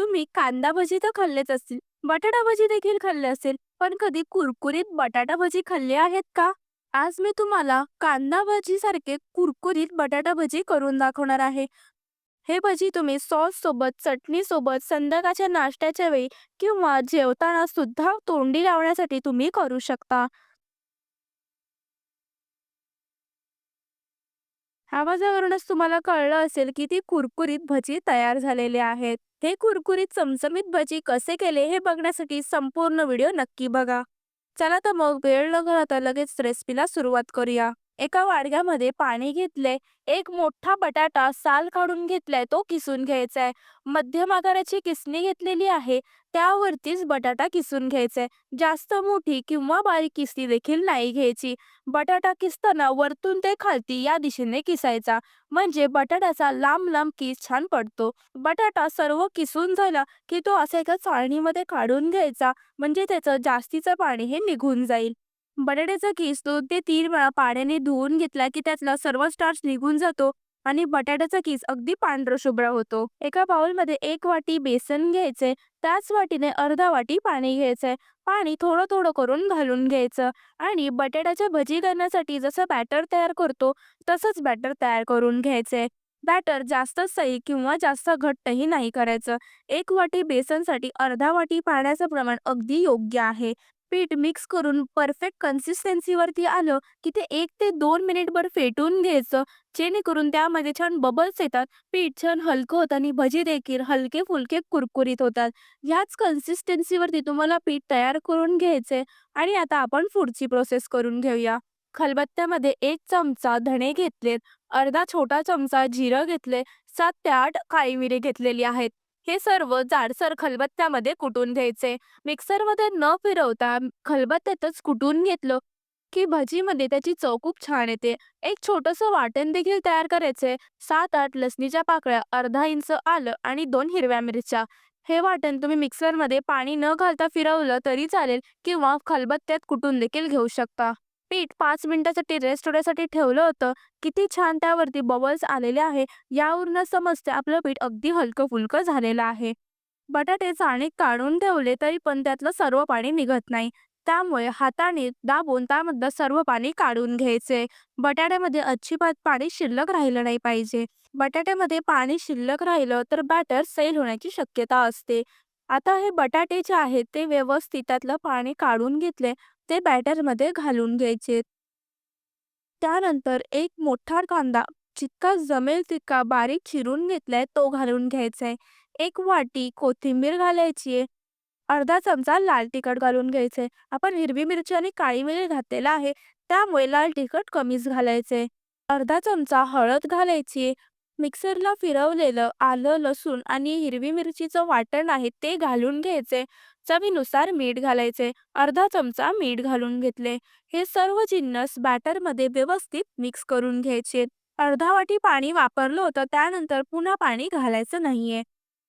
तुम्ही कांदा भजी तर खाल्लेच असतील, बटाटा भजी देखील खाल्ले असेल, पण कधी कुरकुरीत बटाटा भजी खाल्ले आहेत का? आज मी तुम्हाला कांदा भजी सारखे कुरकुरीत बटाटा भजी करून दाखवणार आहे. हे भजी तुम्ही सॉस सोबत, चटणी सोबत, संध्याकाळच्या नाश्त्याच्या वेळी किंवा जेवताना सुद्धा तोंडी लावण्यासाठी तुम्ही करू शकता. आवाजावरूनच तुम्हाला कळलं असेल की ती कुरकुरीत भजी तयार झालेली आहेत. हे कुरकुरीत चमचमीत भजी कसे केले हे बघण्यासाठी संपूर्ण व्हिडिओ नक्की बघा. चला तर मग वेळ न घालवता लगेच रेसिपीला सुरुवात करूया. एका वाडग्यामध्ये पाणी घेतले, एक मोठा बटाटा साल काढून घेतलाय तो किसून घ्यायचा आहे. मध्यम आकाराची किसणी घेतलेली आहे, त्यावरतीच बटाटा किसून घ्यायचा आहे जास्त मोठी किंवा बारीक किसणी देखील नाही घ्यायची. बटाटा किसताना वरतून ते खालती या दिशेने किसायचा, म्हणजे बटाट्याचा लांब लांब किस छान पडतो. बटाटा सर्व किसून झाला की तो असा एका चाळणीमध्ये काढून घ्यायचा, म्हणजे त्याचं जास्तीचं पाणी हे निघून जाईल. बटाट्याचा केस दोन ते तीन वेळा पाण्याने धुवून घेतला की त्यातला सर्व स्टार्च निघून जातो आणि बटाट्याचा केस अगदी पांढरशुभ्र होतो. एका बाउलमध्ये एक वाटी बेसन घ्यायचे, त्याच वाटीने अर्धा वाटी पाणी घ्यायचंय. पाणी थोडं थोडं करून घालून घ्यायचं आणि बटाट्याच्या भजी करण्यासाठी जसं बॅटर तयार करतो तसंच बॅटर तयार करून घ्यायचंय. बॅटर जास्त सई किंवा जास्त घट्टही नाही करायचं. एक वाटी बेसनसाठी अर्धा वाटी पाण्याचं प्रमाण अगदी योग्य आहे. पीठ मिक्स करून परफेक्ट कन्सिस्टन्सीवरती आलं की ते एक ते दोन मिनिटभर फेटून घ्यायचं, जेणेकरून त्यामध्ये छान बबल्स येतात, पीठ छान हलकं होतं आणि भजी देखील हलके फुलके कुरकुरीत होतात. ह्याच कन्सिस्टन्सीवरती तुम्हाला पीठ तयार करून घ्यायचे आणि आता आपण पुढची प्रोसेस करून घेऊया. खलबत्त्यामध्ये एक चमचा धणे घेतलेत, अर्धा छोटा चमचा जिरं घेतले, सात ते आठ काळी मिरी घेतलेली आहेत. हे सर्व जाडसर खलबत्त्यामध्ये कुटून घ्यायचे. मिक्सरमध्ये न फिरवता खलबत्त्यातच कुटून घेतलं की भजीमध्ये त्याची चव खूप छान येते. एक छोटंसं वाटण देखील तयार करायचे सात आठ लसणीच्या पाकळ्या, अर्धा इंच आलं आणि दोन हिरव्या मिरच्या. हे वाटण तुम्ही मिक्सरमध्ये पाणी न घालता फिरवलं तरी चालेल किंवा खलबत्त्यात कुटून देखील घेऊ शकता. पीठ पाच मिनिटासाठी रेस्ट होण्यासाठी ठेवलं होतं. किती छान त्यावरती बबल्स आलेले आहे. यावरून समजते आपलं पीठ अगदी हलकं फुलकं झालेलं आहे. बटाटे चाळणीत काढून ठेवले तरी पण त्यातलं सर्व पाणी निघत नाही. त्यामुळे हाताने दाबून त्यामधलं सर्व पाणी काढून घ्यायचे. बटाट्यामध्ये अजिबात पाणी शिल्लक राहिलं नाही पाहिजे. बटाट्यामध्ये पाणी शिल्लक राहिलं तर बॅटर सैल होण्याची शक्यता असते. आता हे बटाटे जे आहेत ते व्यवस्थित त्यातलं पाणी काढून घेतले, ते बॅटरमध्ये घालून घ्यायचे. त्यानंतर एक मोठा कांदा जितका जमेल तितका बारीक चिरून घेतलाय तो घालून घ्यायचा आहे. एक वाटी कोथिंबीर घालायची आहे. अर्धा चमचा लाल तिखट घालून घ्यायचंय. आपण हिरवी मिरची आणि काळी मिरी घातलेला आहे, त्यामुळे लाल तिखट कमीच घालायचंय. अर्धा चमचा हळद घालायची. मिक्सरला फिरवलेलं आलं, लसूण आणि हिरवी मिरचीचं वाटण आहे ते घालून घ्यायचे. चवीनुसार मीठ घालायचे. अर्धा चमचा मीठ घालून घेतले. हे सर्व जिन्नस बॅटरमध्ये व्यवस्थित मिक्स करून घ्यायचे. अर्धा वाटी पाणी वापरलं होतं, त्यानंतर पुन्हा पाणी घालायचं नाहीये.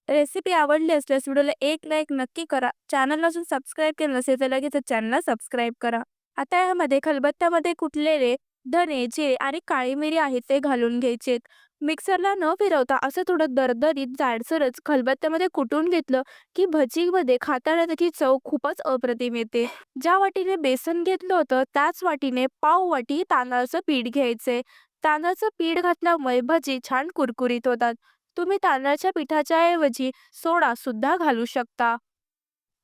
रेसिपी आवडली असल्यास व्हिडिओला एक लाईक नक्की करा. चॅनलला अजून सबस्क्राईब केलं नसेल तर लगेच चॅनलला सबस्क्राईब करा. आता यामध्ये खलबत्त्यामध्ये कुटलेले धने, जिरे आणि काळी मिरी आहेत ते घालून घ्यायचेत. मिक्सरला न फिरवता असं थोडं दरदरीत जाडसरच खलबत्त्यामध्ये कुटून घेतलं की भजीमध्ये खाताना त्याची चव खूपच अप्रतिम येते. ज्या वाटीने बेसन घेतलं होतं त्याच वाटीने पाव वाटी तांदळाचं पीठ घ्यायचे तांदळाचं पीठ घातल्यामुळे भजी छान कुरकुरीत होतात. तुम्ही तांदळाच्या पिठाच्या ऐवजी सोडा सुद्धा घालू शकता.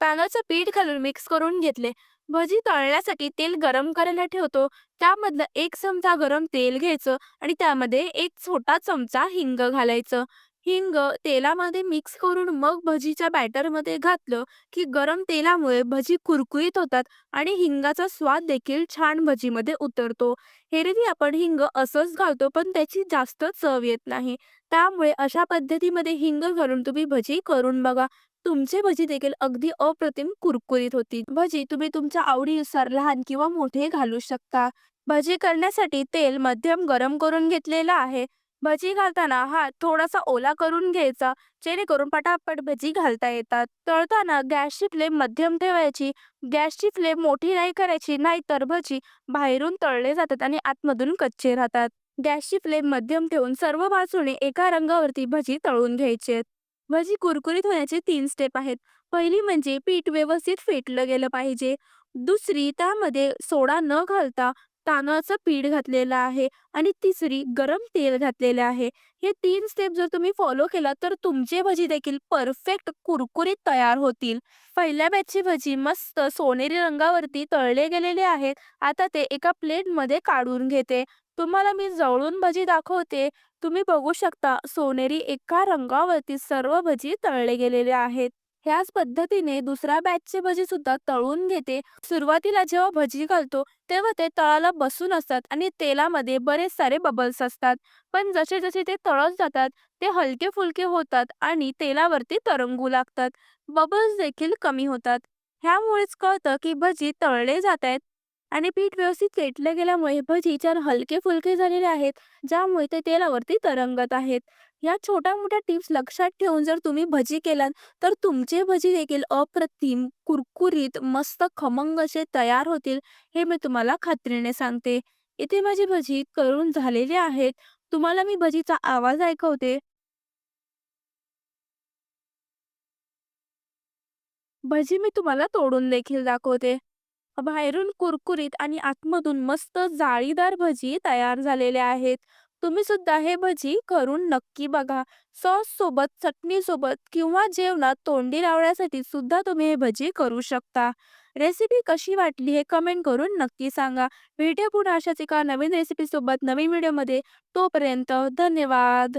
तांदळाचं पीठ घालून मिक्स करून घेतले. भजी तळण्यासाठी तेल गरम करायला ठेवतो, त्यामधलं एक चमचा गरम तेल घ्यायचं आणि त्यामध्ये एक छोटा चमचा हिंग घालायचं. हिंग तेलामध्ये मिक्स करून मग भजीच्या बॅटरमध्ये घातलं की गरम तेलामुळे भजी कुरकुरीत होतात आणि हिंगाचा स्वाद देखील छान भजीमध्ये उतरतो. एरवी आपण हिंग असंच घालतो पण त्याची जास्त चव येत नाही. त्यामुळे अशा पद्धतीमध्ये हिंग घालून तुम्ही भजी करून बघा. तुमचे भजी देखील अगदी अप्रतिम कुरकुरीत होती भजी तुम्ही तुमच्या आवडीनुसार लहान किंवा मोठे घालू शकता. भजी करण्यासाठी तेल मध्यम गरम करून घेतलेलं आहे. भजी घालताना हात थोडासा ओला करून घ्यायचा, जेणेकरून पटापट भजी घालता येतात. तळताना गॅसची फ्लेम मध्यम ठेवायची. गॅसची फ्लेम मोठी नाही करायची, नाहीतर भजी बाहेरून तळले जातात आणि आतमधून कच्चे राहतात. गॅसची फ्लेम मध्यम ठेवून सर्व बाजूने एका रंगावरती भजी तळून घ्यायचे. भजी कुरकुरीत होण्याचे तीन स्टेप आहेत. पहिली म्हणजे पीठ व्यवस्थित फेटलं गेलं पाहिजे. दुसरी त्यामध्ये सोडा न घालता तांदळाचं पीठ घातलेलं आहे आणि तिसरी गरम तेल घातलेलं आहे. हे तीन स्टेप जर तुम्ही फॉलो केला तर तुमचे भजी देखील परफेक्ट कुरकुरीत तयार होतील. पहिल्या बॅचची भजी मस्त सोनेरी रंगावरती तळले गेलेले आहेत. आता ते एका प्लेटमध्ये काढून घेते. तुम्हाला मी जवळून भजी दाखवते. तुम्ही बघू शकता सोनेरी एका रंगावरती सर्व भजी तळले गेलेले आहेत. ह्याच पद्धतीने दुसऱ्या बॅचचे भजी सुद्धा तळून घेते. सुरुवातीला जेव्हा भजी घालतो तेव्हा ते तळाला बसून असतात आणि तेलामध्ये बरेच सारे बबल्स असतात. पण जसे जसे ते तळत जातात ते हलके फुलके होतात आणि तेलावरती तरंगू लागतात. बबल्स देखील कमी होतात. ह्यामुळेच कळतं की भजी तळले जात आहेत आणि पीठ व्यवस्थित फेटलं गेल्यामुळे भजी छान हलके फुलके झालेले आहेत. ज्यामुळे ते तेलावरती तरंगत आहेत. या छोट्या-मोठ्या टिप्स लक्षात ठेवून जर तुम्ही भजी केलात, तर तुमचे भजी देखील अप्रतिम, कुरकुरीत, मस्त खमंग असे तयार होतील, हे मी तुम्हाला खात्रीने सांगते. इथे माझी भजी करून झालेली आहेत. तुम्हाला मी भजीचा आवाज ऐकवते. भजी मी तुम्हाला तोडून देखील दाखवते. बाहेरून कुरकुरीत आणि आतमधून मस्त जाळीदार भजी तयार झालेले आहेत. तुम्ही सुद्धा हे भजी करून नक्की बघा. सॉस सोबत, चटणी सोबत किंवा जेवणात तोंडी लावण्यासाठी सुद्धा तुम्ही हे भजी करू शकता. रेसिपी कशी वाटली हे कमेंट करून नक्की सांगा. भेटूया पुन्हा अशाच एका नवीन रेसिपी सोबत नवीन व्हिडिओमध्ये. तोपर्यंत धन्यवाद.